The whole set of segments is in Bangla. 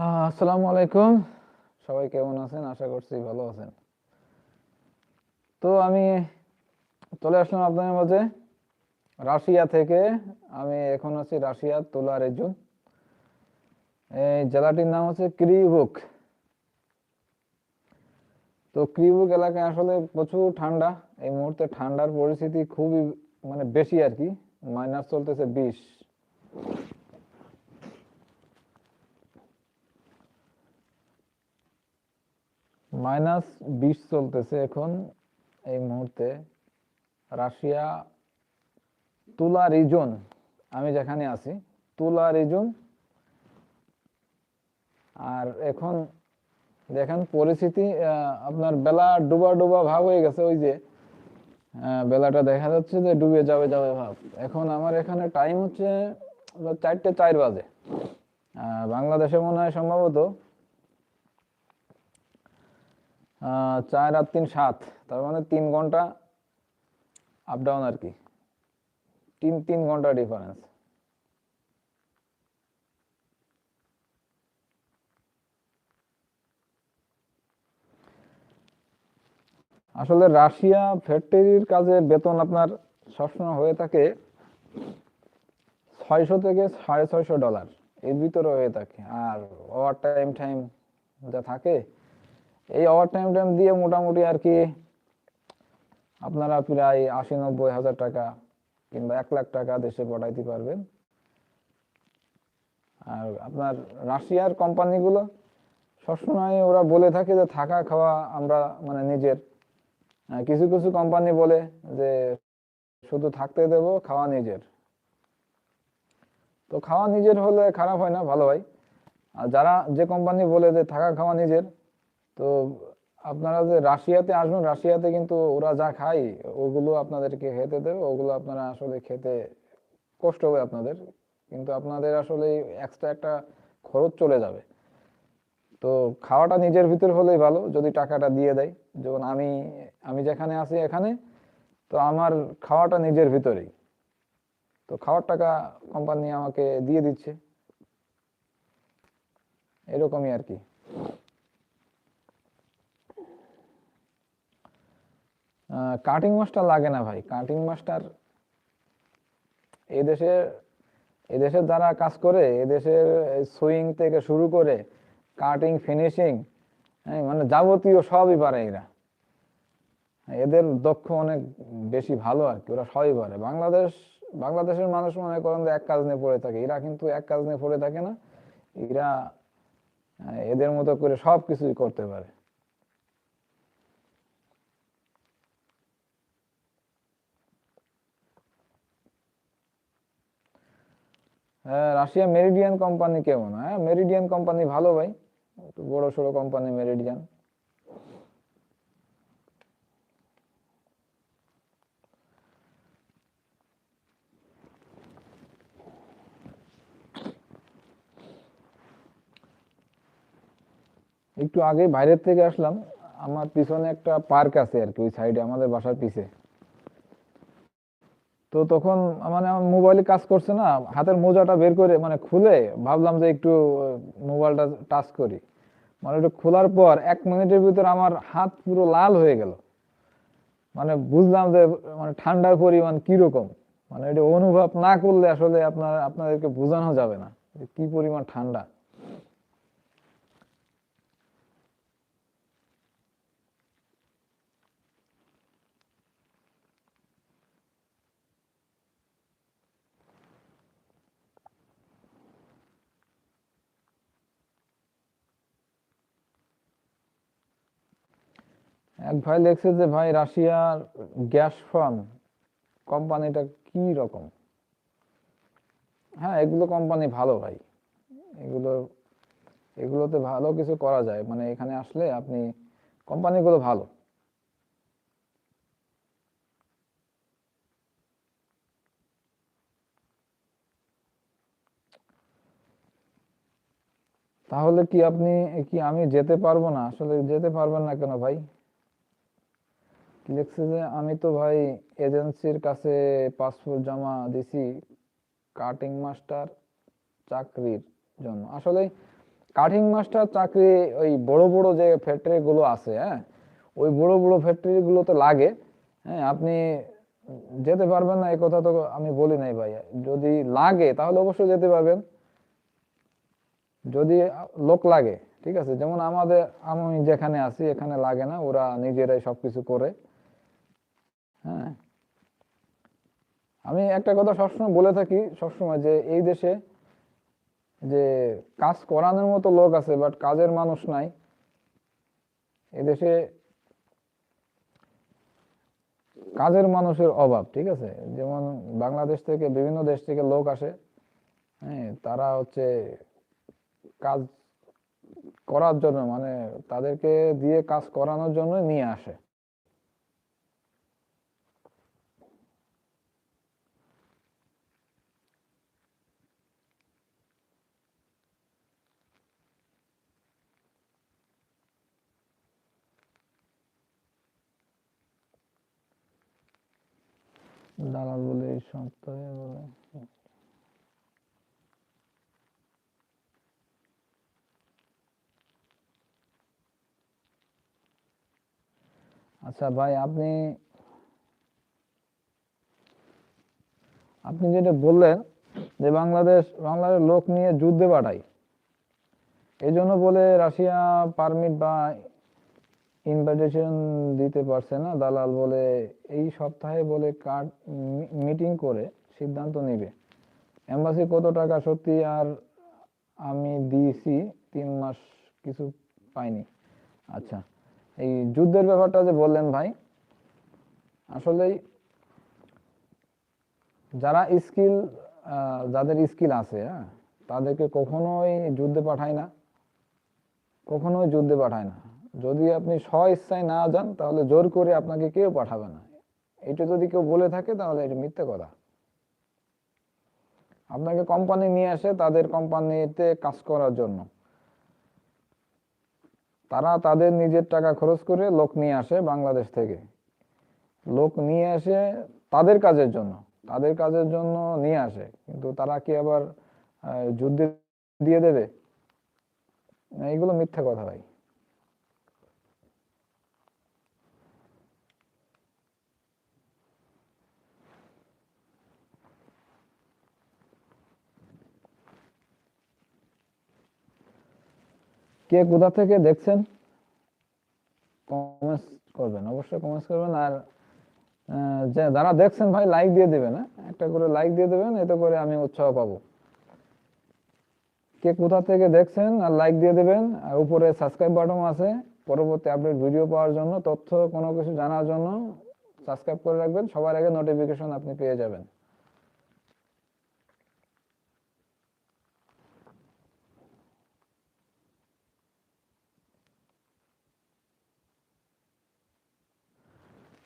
আসসালামু আলাইকুম। সবাই কেমন আছেন? আশা করছি ভালো আছেন। তো আমি চলে আসলাম আপনাদের মাঝে। রাশিয়া থেকে আমি এখন আছি রাশিয়া, তোলা রেজুন এই জেলাটির নাম হচ্ছে ক্রিবুক। তো ক্রিবুক এলাকায় আসলে প্রচুর ঠান্ডা। এই মুহূর্তে ঠান্ডার পরিস্থিতি খুবই মানে বেশি আর কি। মাইনাস চলতেছে বিশ। মাইনাস বিশ চলতেছে এখন এই মুহূর্তে। রাশিয়া তুলা রিজন আমি যেখানে আছি, তুলা রিজন আর এখন দেখেন পরিস্থিতি আপনার বেলা ডুবা ডুবা ভাব হয়ে গেছে ওই যে বেলাটা দেখা যাচ্ছে যে ডুবে যাবে যাবে ভাব। এখন আমার এখানে টাইম হচ্ছে চারটে চার বাজে। বাংলাদেশে মনে হয় সম্ভবত চার আর তিন সাত। তার মানে তিন ঘণ্টা আপ ডাউন আর কি। তিন তিন ঘণ্টা ডিফারেন্স আসলে রাশিয়া ফ্যাক্টরির কাজে বেতন আপনার সবসময় হয়ে থাকে ছয়শো থেকে সাড়ে ছয়শো ডলার এর ভিতরে হয়ে থাকে। আর ওভার টাইম টাইম যা থাকে এই ওভার টাইম টাইম দিয়ে মোটামুটি আর কি আপনারা প্রায় আশি নব্বই হাজার টাকা কিংবা এক লাখ টাকা দেশে পাঠাইতে পারবেন। আর আপনার রাশিয়ার কোম্পানিগুলো সবসময় ওরা বলে থাকে যে থাকা খাওয়া আমরা মানে নিজের। কিছু কিছু কোম্পানি বলে যে শুধু থাকতে দেব, খাওয়া নিজের। তো খাওয়া নিজের হলে খারাপ হয় না, ভালো হয়। আর যারা যে কোম্পানি বলে যে থাকা খাওয়া নিজের তো আপনারা যে রাশিয়াতে আসবেন, রাশিয়াতে কিন্তু ওরা যা খায়, ওগুলো আপনাদেরকে খেতে দেবে, ওগুলো আপনারা আসলে খেতে কষ্ট হবে আপনাদের। কিন্তু আপনাদের আসলে এক্সট্রা একটা খরচ চলে যাবে। তো খাওয়াটা নিজের ভিতর হলেই ভালো, যদি টাকাটা দিয়ে দেয়। যেমন আমি আমি যেখানে আছি এখানে, তো আমার খাওয়াটা নিজের ভিতরেই। তো খাওয়ার টাকা কোম্পানি আমাকে দিয়ে দিচ্ছে। এরকমই আর কি। কাটিং মাস্টার লাগে না ভাই। কাটিং মাস্টার এদেশে এদেশের যারা কাজ করে, এদেশের সুইং থেকে শুরু করে কাটিং ফিনিশিং হ্যাঁ মানে যাবতীয় সবই পারে এরা। এদের দক্ষ অনেক বেশি ভালো আর কি, ওরা সবই পারে। বাংলাদেশ, বাংলাদেশের মানুষ মনে করেন যে এক কাজ নিয়ে পড়ে থাকে। এরা কিন্তু এক কাজ নিয়ে পড়ে থাকে না। এরা, এদের মতো করে সব কিছুই করতে পারে। হ্যাঁ রাশিয়া মেরিডিয়ান কোম্পানি কেমন? হ্যাঁ মেরিডিয়ান কোম্পানি ভালো ভাই। একটু বড় সড়ো কোম্পানি মেরিডিয়ান। একটু আগে বাইরের থেকে আসলাম। আমার পিছনে একটা পার্ক আছে আর কি, ওই সাইডে, আমাদের বাসার পিছে। তো তখন মানে আমার মোবাইলে কাজ করছে না, হাতের মোজাটা বের করে মানে খুলে ভাবলাম যে একটু মোবাইলটা টাচ করি। মানে ওটা খোলার পর এক মিনিটের ভিতর আমার হাত পুরো লাল হয়ে গেল। মানে বুঝলাম যে মানে ঠান্ডার পরিমাণ কীরকম। মানে এটা অনুভব না করলে আসলে আপনার, আপনাদেরকে বোঝানো যাবে না কি পরিমাণ ঠান্ডা। এক ভাই লিখছে যে ভাই রাশিয়ার গ্যাস ফার্ম কোম্পানিটা কি রকম? হ্যাঁ এগুলো কোম্পানি ভালো ভাই। এগুলো, এগুলোতে ভালো কিছু করা যায়। মানে এখানে আসলে আপনি কোম্পানিগুলো ভালো। তাহলে কি আপনি, কি আমি যেতে পারব না? আসলে যেতে পারবেন না কেন ভাই? লিখছে যে আমি তো ভাই এজেন্সির কাছে পাসপোর্ট জমা দিছি কাটিং মাস্টার চাকরির জন্য। আসলে কাটিং মাস্টার চাকরি ওই বড় বড় যে ফ্যাক্টরি গুলো আছে হ্যাঁ ওই বড় বড় ফ্যাক্টরি গুলোতে লাগে। হ্যাঁ আপনি যেতে পারবেন না, এই কথা তো আমি বলি নাই ভাই। যদি লাগে, তাহলে অবশ্যই যেতে পারবেন। যদি লোক লাগে, ঠিক আছে? যেমন আমাদের, আমি যেখানে আছি, এখানে লাগে না, ওরা নিজেরাই সবকিছু করে। হ্যাঁ। আমি একটা কথা সবসময় বলে থাকি, সবসময় যে এই দেশে যে কাজ করানোর মতো লোক আছে বাট কাজের মানুষ নাই এদেশে কাজের মানুষের অভাব, ঠিক আছে? যেমন বাংলাদেশ থেকে বিভিন্ন দেশ থেকে লোক আসে হ্যাঁ তারা হচ্ছে কাজ করার জন্য মানে তাদেরকে দিয়ে কাজ করানোর জন্য নিয়ে আসে দালাল বলে আচ্ছা ভাই, আপনি আপনি যেটা বললেন যে বাংলাদেশ, বাংলাদেশের লোক নিয়ে যুদ্ধে পাঠায় এই জন্য বলে রাশিয়া পারমিট বা ইনভাইটেশন দিতে পারছে না, দালাল বলে, এই সপ্তাহে বলে কার্ড মিটিং করে সিদ্ধান্ত নেবে। এম্বাসি কত টাকা সত্যি আর আমি দিয়েছি, তিন মাস কিছু পাইনি। আচ্ছা এই যুদ্ধের ব্যাপারটা যে বললেন ভাই, আসলেই যারা স্কিল যাদের স্কিল আছে হ্যাঁ তাদেরকে কখনোই যুদ্ধে পাঠায় না, কখনোই যুদ্ধে পাঠায় না। যদি আপনি স্ব ইচ্ছায় না যান, তাহলে জোর করে আপনাকে কেউ পাঠাবে না। এটা যদি কেউ বলে থাকে, তাহলে এটা মিথ্যে কথা। আপনাকে কোম্পানি নিয়ে আসে, তাদের কোম্পানিতে কাজ করার জন্য। তারা তাদের নিজের টাকা খরচ করে লোক নিয়ে আসে বাংলাদেশ থেকে। লোক নিয়ে আসে তাদের কাজের জন্য, তাদের কাজের জন্য নিয়ে আসে। কিন্তু তারা কি আবার যুদ্ধে দিয়ে দেবে? এগুলো মিথ্যা কথা ভাই। কে কোথা থেকে দেখছেন কমেন্টস করবেন, অবশ্যই কমেন্টস করবেন। আর যে যারা দেখছেন ভাই লাইক দিয়ে দেবেন হ্যাঁ? একটা করে লাইক দিয়ে দেবেন, এতে করে আমি উৎসাহ পাবো। কে কোথা থেকে দেখছেন, আর লাইক দিয়ে দেবেন, আর উপরে সাবস্ক্রাইব বাটন আছে। পরবর্তী আপডেট ভিডিও পাওয়ার জন্য, তথ্য, কোনো কিছু জানার জন্য সাবস্ক্রাইব করে রাখবেন। সবার আগে নোটিফিকেশন আপনি পেয়ে যাবেন।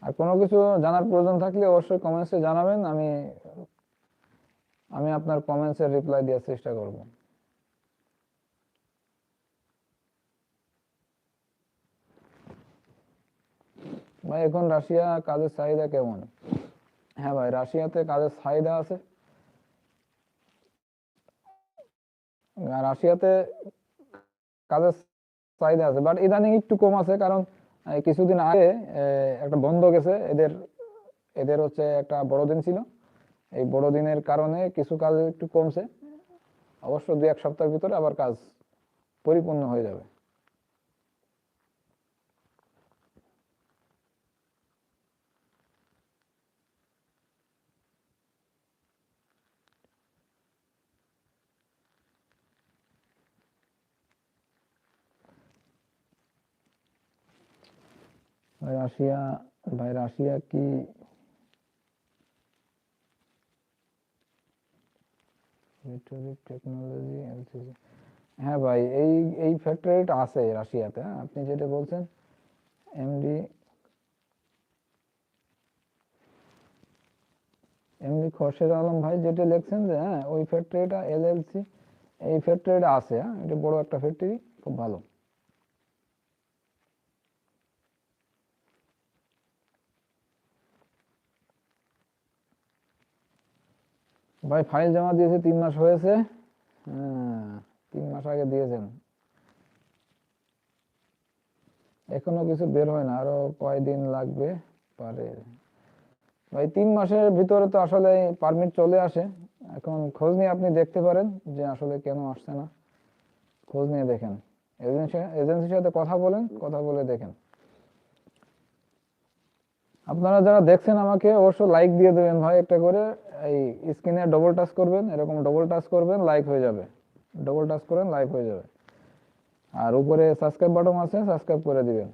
আর কোনো কিছু জানার প্রয়োজন থাকলে অবশ্যই কমেন্টসে জানাবেন, আমি আমি আপনার কমেন্টসের রিপ্লাই দেওয়ার চেষ্টা করব। ভাই, এখন রাশিয়া, কাজের চাহিদা কেমন? হ্যাঁ ভাই, রাশিয়াতে কাজের চাহিদা আছে। রাশিয়াতে কাজের চাহিদা আছে বাট ইদানিং একটু কম আছে, কারণ কিছুদিন আগে একটা বন্ধ গেছে। এদের এদের হচ্ছে একটা বড়দিন ছিল। এই বড়দিনের কারণে কিছু কাজ একটু কমছে। অবশ্য দু এক সপ্তাহের ভিতরে আবার কাজ পরিপূর্ণ হয়ে যাবে ভাই রাশিয়া, ভাই রাশিয়া কি? টেকনোলজি এলসিসি হ্যাঁ ভাই, এই এই ফ্যাক্টরিটা আছে রাশিয়াতে হ্যাঁ? আপনি যেটা বলছেন এমডি এমডি খোরশেদ আলম ভাই যেটা লিখছেন যে হ্যাঁ ওই ফ্যাক্টরিটা এলএলসি এই ফ্যাক্টরিটা আছে হ্যাঁ? এটা বড় একটা ফ্যাক্টরি খুব ভালো। ভাই ফাইল জমা দিয়েছে, তিন মাস হয়েছে। হ্যাঁ তিন মাস আগে দিয়েছেন। এখনও কিছু বের হয় না, আরও কয়দিন লাগবে পারে। ভাই, তিন মাসের ভিতরে তো আসলে পারমিট চলে আসে। এখন খোঁজ নিয়ে আপনি দেখতে পারেন যে আসলে কেন আসছে না। খোঁজ নিয়ে দেখেন। এজেন্সি, এজেন্সির সাথে কথা বলেন, কথা বলে দেখেন। আপনারা যারা দেখছেন আমাকে, অবশ্য লাইক দিয়ে দেবেন ভাই একটা করে। এই স্ক্রিনে ডবল টাচ করবেন, এরকম ডবল টাচ করবেন লাইক হয়ে যাবে। ডবল টাচ করেন লাইক হয়ে যাবে। আর উপরে সাবস্ক্রাইব বাটন আছে সাবস্ক্রাইব করে দিবেন।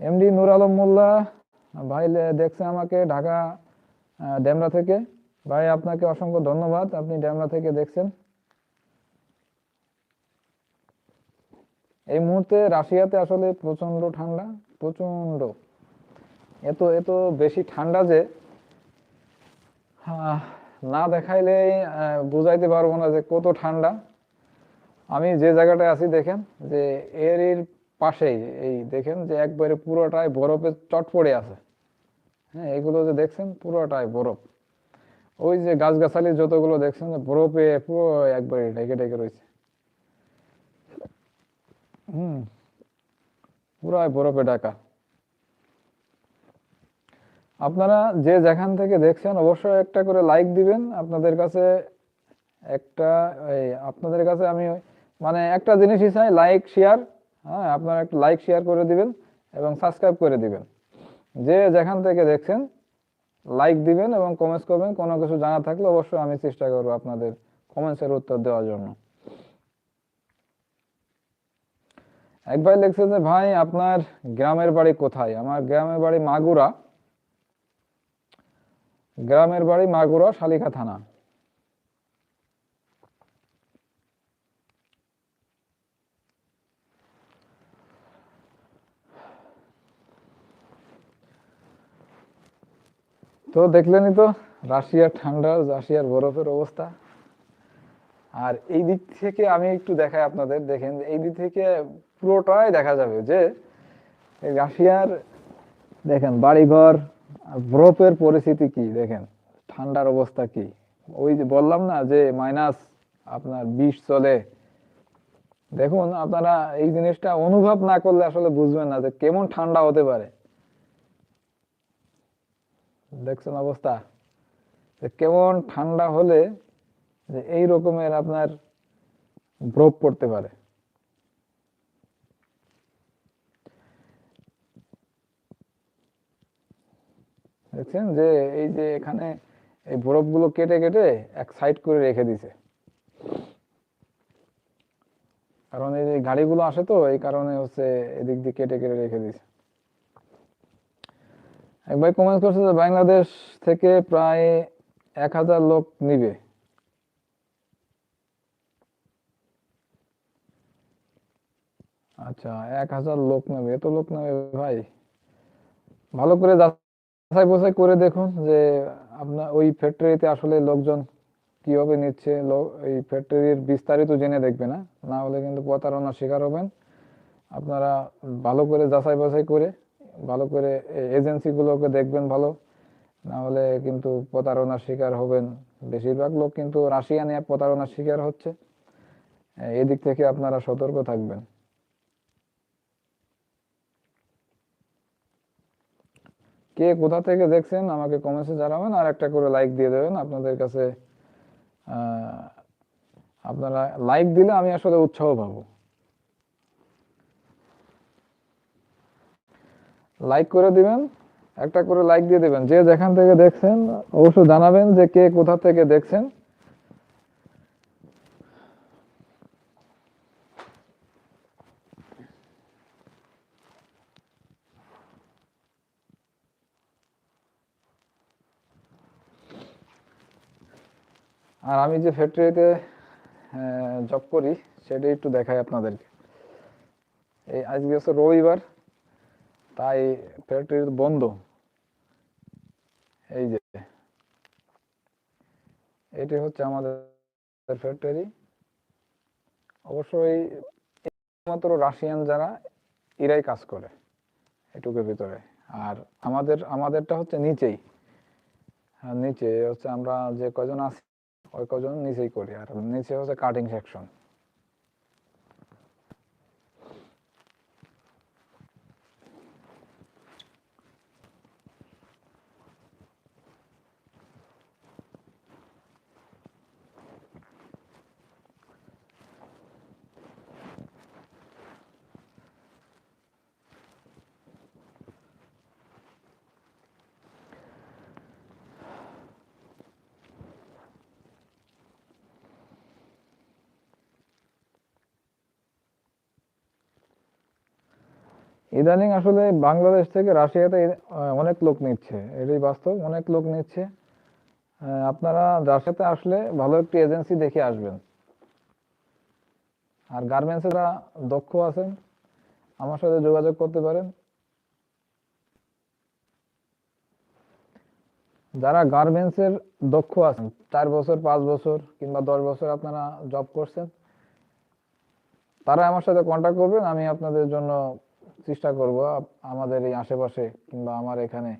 এমডি নূর আলম মোল্লা ভাই দেখছে আমাকে ঢাকা ডেমরা থেকে। ভাই, আপনাকে অসংখ্য ধন্যবাদ। আপনি ডেমরা থেকে দেখছেন। এই মুহূর্তে রাশিয়াতে আসলে প্রচণ্ড ঠান্ডা প্রচণ্ড এত এত বেশি ঠান্ডা যে না দেখাইলে বুঝাইতে পারব না যে কত ঠান্ডা। আমি যে জায়গাটায় আছি দেখেন, যে এর পাশেই, এই দেখেন যে একবারে পুরোটাই বরফে চট পড়ে আছে। হ্যাঁ এগুলো যে দেখছেন, পুরোটাই বরফ। ওই যে গাছগাছালি যতগুলো দেখছেন, বরফে পুরো একবারে ঢেকে ঢেকে রয়েছে। হুম। পুরাই বরফে ঢাকা। আপনারা যে যেখান থেকে দেখছেন অবশ্যই একটা করে লাইক দিবেন। আপনাদের কাছে একটা আপনাদের কাছে আমি মানে একটা জিনিসই চাই লাইক শেয়ার হ্যাঁ আপনারা একটা লাইক শেয়ার করে দিবেন এবং সাবস্ক্রাইব করে দিবেন। যে যেখান থেকে দেখছেন লাইক দিবেন এবং কমেন্টস করবেন। কোনো কিছু জানা থাকলে অবশ্যই আমি চেষ্টা করব আপনাদের কমেন্টসের উত্তর দেওয়ার জন্য। এক ভাই লিখছে যে, ভাই, আপনার গ্রামের বাড়ি কোথায়? আমার গ্রামের বাড়ি মাগুরা। গ্রামের বাড়ি মাগুরা শালিকা থানা। তো দেখলেনই তো, রাশিয়ার ঠান্ডা, রাশিয়ার বরফের অবস্থা। আর এই দিক থেকে আমি একটু দেখাই আপনাদের। দেখেন, এই দিক থেকে পুরোটাই দেখা যাবে যে রাশিয়ার, দেখেন বাড়িঘর বরফের পরিস্থিতি কি, দেখেন ঠান্ডার অবস্থা কি। ওই যে বললাম না যে মাইনাস আপনার বিষ চলে। দেখুন আপনারা এই জিনিসটা অনুভব না করলে আসলে বুঝবেন না যে কেমন ঠান্ডা হতে পারে। দেখছেন অবস্থা? কেমন ঠান্ডা হলে যে এই রকমের আপনার বরফ পড়তে পারে। দেখছেন? যে এই যে এখানে এই বরফগুলো কেটে কেটে এক সাইড করে রেখে দিছে। কারণ এই যে গাড়িগুলো আসে তো, এই কারণে হচ্ছে এদিক দিয়ে কেটে কেটে রেখে দিছে। এক ভাই কমেন্ট করছে যে বাংলাদেশ থেকে প্রায় এক হাজার লোক নিবে। আচ্ছা এক হাজার লোক নেবে। এত লোক নেবে ভাই। ভালো করে যাচাই বাছাই করে দেখুন যে আপনার ওই ফ্যাক্টরিতে আসলে লোকজন কীভাবে নিচ্ছে এই ফ্যাক্টরির বিস্তারিত জেনে দেখবে না। না হলে কিন্তু প্রতারণার শিকার হবেন। আপনারা ভালো করে যাচাই বাছাই করে, ভালো করে এজেন্সিগুলোকে দেখবেন ভালো। না হলে কিন্তু প্রতারণার শিকার হবেন। বেশিরভাগ লোক কিন্তু রাশিয়া নিয়ে প্রতারণার শিকার হচ্ছে। এদিক থেকে আপনারা সতর্ক থাকবেন। কে কোথা থেকে দেখছেন, আমাকে কমেন্টসে জানাবেন আর একটা করে লাইক দিয়ে দেবেন। আপনাদের কাছে আপনারা লাইক দিলে আমি আসলে উৎসাহ পাবো। লাইক করে দিবেন, একটা করে লাইক দিয়ে দেবেন। যে যেখান থেকে দেখছেন অবশ্য জানাবেন যে কে কোথা থেকে দেখছেন। আর আমি যে ফ্যাক্টরিতে জব করি সেটা একটু দেখাই আপনাদেরকে। এই আজকে হচ্ছে রবিবার, তাই ফ্যাক্টরি বন্ধ। এই যে, এটি হচ্ছে আমাদের ফ্যাক্টরি অবশ্যই মাত্র রাশিয়ান যারা, এরাই কাজ করে, এটুকুর ভিতরে। আর আমাদের, আমাদেরটা হচ্ছে নিচেই। নিচে হচ্ছে আমরা যে কজন আছি ওই কজন নিচেই করি আর নিচে হচ্ছে কাটিং সেকশন ইদানিং আসলে বাংলাদেশ থেকে রাশিয়াতে অনেক লোক নিচ্ছে। এটাই বাস্তব, অনেক লোক নিচ্ছে। আপনারা রাশিয়াতে আসলে ভালো একটি এজেন্সি দেখে আসবেন। আর গার্মেন্টসে দক্ষ আছেন, আমার সাথে যোগাযোগ করতে পারেন। যারা গার্মেন্টসের দক্ষ আছেন, চার বছর, পাঁচ বছর কিংবা দশ বছর আপনারা জব করছেন, তারা আমার সাথে কন্ট্যাক্ট করবেন, আমি আপনাদের জন্য চেষ্টা করব আমাদের এই আশেপাশে কিংবা আমার এখানে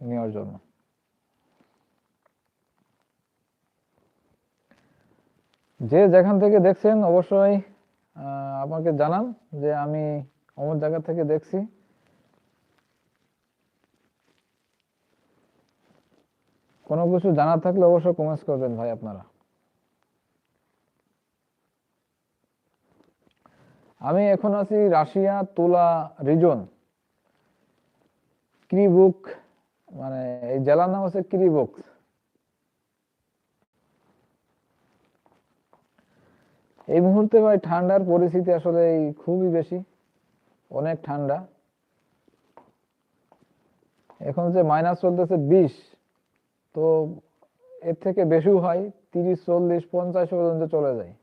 নেওয়ার জন্য। যে যেখান থেকে দেখছেন অবশ্যই আমাকে জানান যে আমি অমুক জায়গা থেকে দেখছি। কোনো কিছু জানার থাকলে অবশ্যই কমেন্টস করবেন ভাই আপনারা। আমি এখন আছি রাশিয়া তুলা রিজন ক্রিবুক মানে এই জেলার নাম হচ্ছে ক্রিবুক। এই মুহূর্তে ভাই ঠান্ডার পরিস্থিতি আসলে খুবই বেশি, অনেক ঠান্ডা। এখন যে মাইনাস চলতেছে বিশ, তো এর থেকে বেশিও হয়, তিরিশ, চল্লিশ, পঞ্চাশ পর্যন্ত চলে যায় হ্যাঁ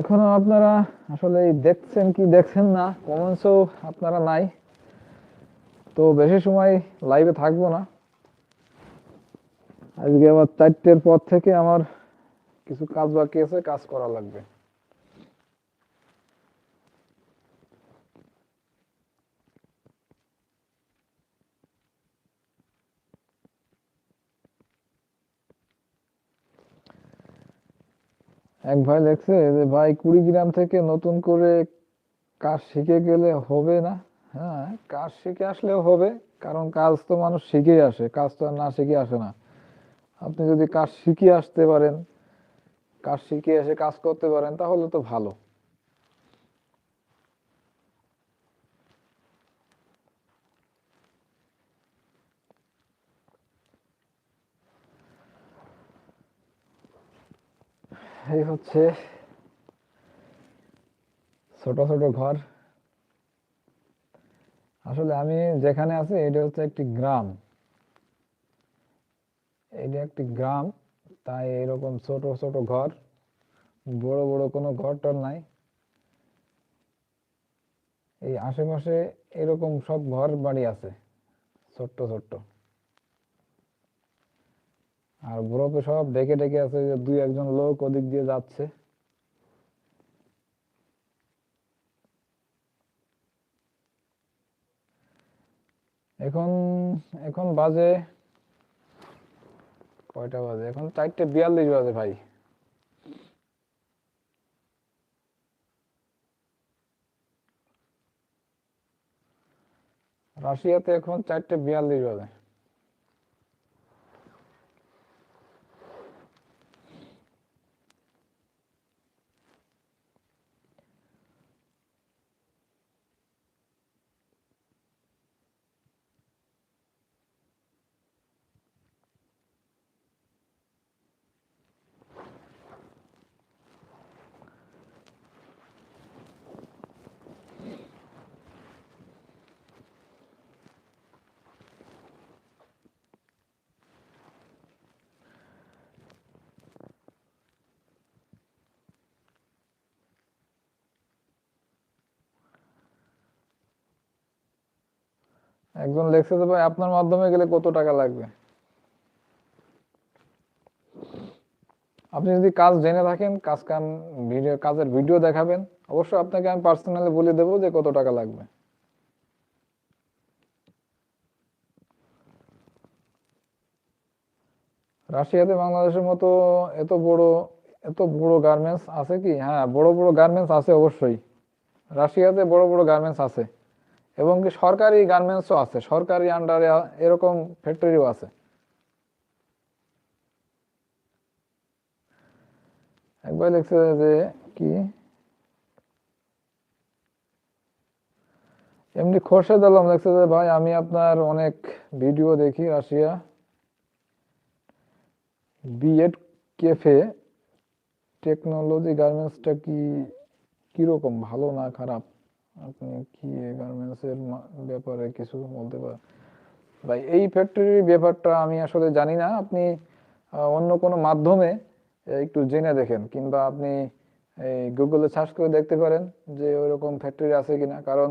এখনও আপনারা আসলে দেখছেন কি দেখছেন না কমেন্টসও আপনারা নাই। তো বেশি সময় লাইভে থাকব না। আজকে আবার চারটের পর থেকে আমার কিছু কাজ বাকি আছে, কাজ করা লাগবে। এক ভাই লেখছে যে, ভাই, কুড়ি গ্রাম থেকে নতুন করে কাজ শিখে গেলে হবে না। হ্যাঁ কাজ শিখে আসলেও হবে, কারণ কাজ তো মানুষ শিখেই আসে, কাজ তো আর না শিখে আসে না। আপনি যদি কাজ শিখে আসতে পারেন, কাজ শিখে এসে কাজ করতে পারেন, তাহলে তো ভালো এই হচ্ছে ছোট ছোট ঘর। আসলে আমি যেখানে আছি, এটা হচ্ছে একটি গ্রাম। এটা একটি গ্রাম, তাই এরকম ছোট ছোট ঘর, বড় বড় কোনো ঘর টর নাই। এই আশেপাশে এরকম সব ঘর বাড়ি আছে, ছোট্ট ছোট্ট। আর বরফে সব ডেকে ডেকে আছে যে দুই একজন লোক ওদিক দিয়ে যাচ্ছে। এখন এখন বাজে কয়টা বাজে? এখন চারটে বিয়াল্লিশ বাজে ভাই। রাশিয়াতে এখন চারটে বিয়াল্লিশ বাজে। একজন লেখছে যে আপনার মাধ্যমে গেলে কত টাকা লাগবে? আপনি যদি কাজ জেনে থাকেন, কাজ কাম ভিডিও, কাজের ভিডিও দেখাবেন, অবশ্যই আপনাকে আমি পার্সোনালি বলে দেবো যে কত টাকা লাগবে। রাশিয়াতে বাংলাদেশের মতো এত বড় এত বড় গার্মেন্টস আছে কি? হ্যাঁ বড় বড় গার্মেন্টস আছে অবশ্যই। রাশিয়াতে বড় বড় গার্মেন্টস আছে। এবং কি সরকারি গার্মেন্টসও আছে, সরকারি আন্ডারে এরকম ফ্যাক্টরিও আছে। একবার লিখছে যে কি? এমনি খোরশেদ আলম লিখছে যে ভাই, আমি আপনার অনেক ভিডিও দেখি রাশিয়া বিএড কেফে টেকনোলজি গার্মেন্টসটা কি, কীরকম ভালো না খারাপ? আপনি কি গার্মেন্টসের ব্যাপারে কিছু বলতে পারেন ভাই, এই ফ্যাক্টরির ব্যাপারটা আমি আসলে জানি না। আপনি অন্য কোনো মাধ্যমে একটু জেনে দেখেন, কিংবা আপনি এই গুগলে সার্চ করে দেখতে পারেন যে ওইরকম ফ্যাক্টরি আছে কিনা। কারণ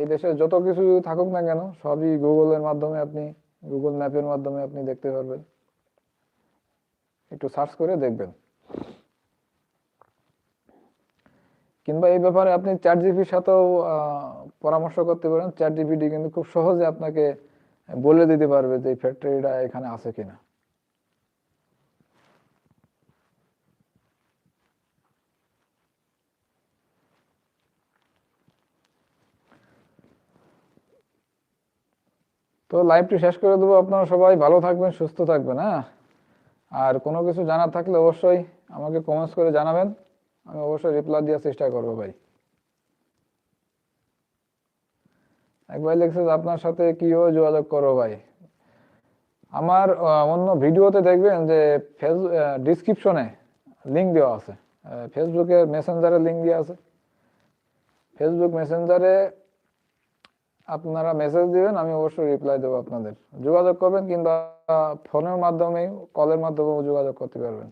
এই দেশে যত কিছু থাকুক না কেন, সবই গুগলের মাধ্যমে আপনি গুগল ম্যাপের মাধ্যমে আপনি দেখতে পারবেন। একটু সার্চ করে দেখবেন। কিংবা এই ব্যাপারে আপনি চ্যাট জিপির সাথেও পরামর্শ করতে পারেন। চ্যাট জিপিটি কিন্তু খুব সহজে আপনাকে বলে দিতে পারবে যে ফ্যাক্টরিটা এখানে আছে কিনা। তো লাইভটি শেষ করে দেবো। আপনারা সবাই ভালো থাকবেন, সুস্থ থাকবেন হ্যাঁ? আর কোনো কিছু জানার থাকলে অবশ্যই আমাকে কমেন্টস করে জানাবেন। আমি অবশ্যই রিপ্লাই দেওয়ার চেষ্টা করব ভাই। এক ভাই লিখছে আপনার সাথে কীভাবে যোগাযোগ করব ভাই? আমার অন্য ভিডিওতে দেখবেন যে ফেস ডিসক্রিপশনে লিঙ্ক দেওয়া আছে। ফেসবুকের মেসেঞ্জারে লিঙ্ক দেওয়া আছে। ফেসবুক মেসেঞ্জারে আপনারা মেসেজ দিবেন, আমি অবশ্যই রিপ্লাই দেবো আপনাদের। যোগাযোগ করবেন কিংবা ফোনের মাধ্যমে কলের মাধ্যমেও যোগাযোগ করতে পারবেন।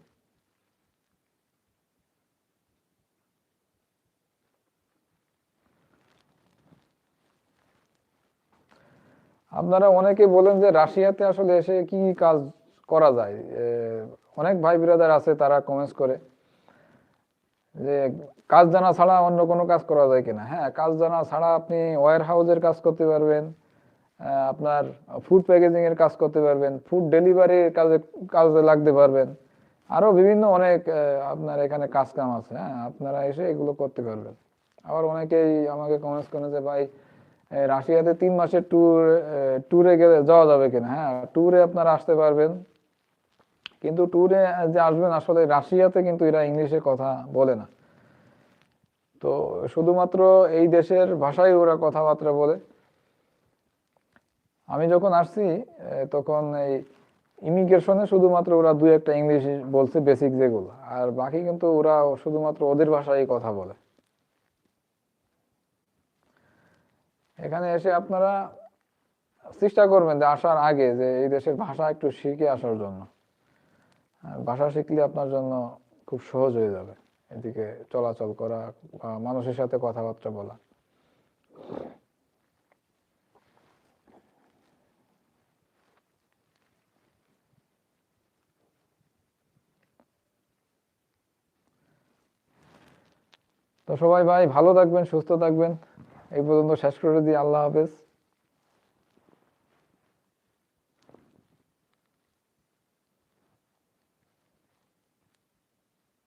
আপনারা অনেকে বলেন যে রাশিয়াতে আসলে এসে কি কাজ করা যায়? অনেক ভাই বিরাদার আছে, তারা কমেন্টস করে যে কাজ জানা ছাড়া অন্য কোনো কাজ করা যায় কিনা। হ্যাঁ কাজ জানা ছাড়া আপনি ওয়্যার হাউসের কাজ করতে পারবেন আপনার ফুড প্যাকেজিং এর কাজ করতে পারবেন ফুড ডেলিভারির কাজে কাজে লাগতে পারবেন। আরও বিভিন্ন অনেক আপনার এখানে কাজ কাম আছে হ্যাঁ আপনারা এসে এগুলো করতে পারবেন। আবার অনেকেই আমাকে কমেন্টস করে যে, ভাই রাশিয়াতে তিন মাসের ট্যুর ট্যুরে গেলে যাওয়া যাবে কিনা? হ্যাঁ ট্যুরে আপনারা আসতে পারবেন। কিন্তু ট্যুরে যে আসবেন, আসলে রাশিয়াতে কিন্তু এরা ইংলিশে কথা বলে না। তো শুধুমাত্র এই দেশের ভাষায় ওরা কথাবার্তা বলে। আমি যখন আসছি তখন এই ইমিগ্রেশনে শুধুমাত্র ওরা দু একটা ইংলিশ বলছে বেসিক যেগুলো। আর বাকি কিন্তু ওরা শুধুমাত্র ওদের ভাষায় কথা বলে। এখানে এসে আপনারা চেষ্টা করবেন যে আসার আগে যে এই দেশের ভাষা একটু শিখে আসার জন্য। ভাষা শিখলে আপনার জন্য খুব সহজ হয়ে যাবে। এদিকে চলাচল করা বা মানুষের সাথে কথাবার্তা বলা। তো সবাই ভাই ভালো থাকবেন, সুস্থ থাকবেন। এই পর্যন্ত শেষ করে দিই। আল্লাহ হাফেজ।